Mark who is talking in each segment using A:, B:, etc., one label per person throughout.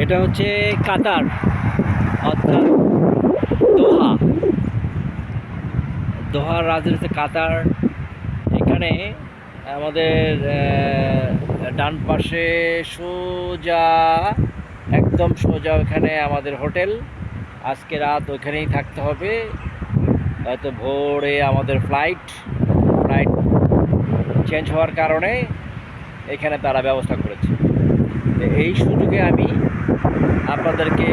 A: এটা হচ্ছে কাতার, অর্থাৎ দোহা। দোহার রাজধানী হচ্ছে কাতার। এখানে আমাদের ডান পাশে সোজা, একদম সোজা ওখানে আমাদের হোটেল। আজকে রাত ওখানেই থাকতে হবে। হয়তো ভোরে আমাদের ফ্লাইট ফ্লাইট চেঞ্জ হওয়ার কারণে এখানে তারা ব্যবস্থা করেছে। এই সুযোগে আমি আপনাদেরকে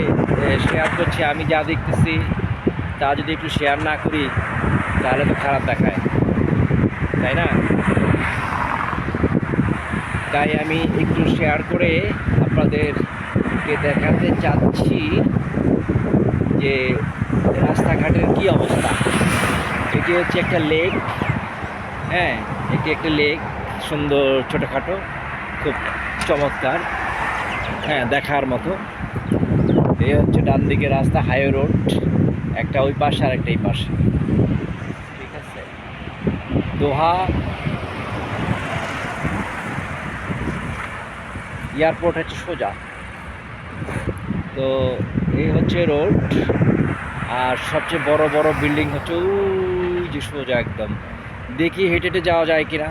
A: শেয়ার করছি। আমি যা দেখতেছি, তা যদি একটু শেয়ার না করি, তাহলে তো খারাপ দেখায়। তাই না? তাই আমি একটু শেয়ার করে আপনাদেরকে দেখাতে চাচ্ছি যে, রাস্তাঘাটের কি অবস্থা? এটি হচ্ছে একটা লেক হ্যাঁ এটি একটা লেক সুন্দর ছোটোখাটো, খুব চমৎকার। হ্যাঁ দেখার মতো। এই হচ্ছে ডান দিকে রাস্তা, হাইওয়ে রোড। একটা ওই পাশে আর একটা এই পাশে। ঠিক আছে? দোহা। এয়ারপোর্ট হচ্ছে সোজা। তো এই হচ্ছে রোড। আর সবচেয়ে বড় বড় বিল্ডিং হচ্ছে ওই যে সোজা একদম। দেখি হেঁটে হেঁটে যাওয়া যায় কিনা।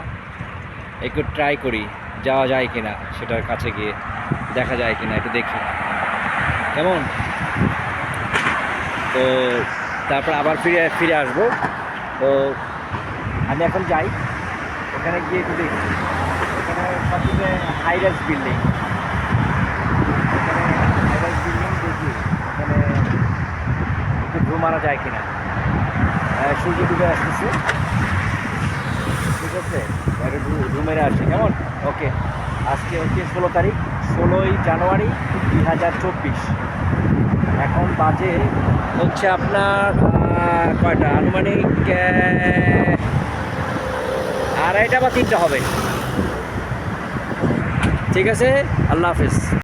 A: একটু ট্রাই করি, যাওয়া যায় কিনা সেটার কাছে গিয়ে। দেখা যায় কিনা একটু দেখি। কেমন? তো তারপর আবার ফিরে ফিরে আসব। তো আমি এখন যাই। ওখানে গিয়ে একটু দেখি। এখানে সবচেয়ে হাইরাইজ বিল্ডিং এখানে হাইরাইজ বিল্ডিং দেখি। এখানে একটু ঘুম যায় কিনা। সূর্য ডুবে আসতেছে। ঠিক আছে? একটু রুমের আসছে কেমন? ওকে আজকে হচ্ছে ষোলো তারিখ, ষোলোই জানুয়ারি দুই হাজার চব্বিশ। এখন বাজে হচ্ছে আপনার কয়টা? আনুমানিক আড়াইটা বা তিনটা হবে। ঠিক আছে? আল্লাহ হাফিজ।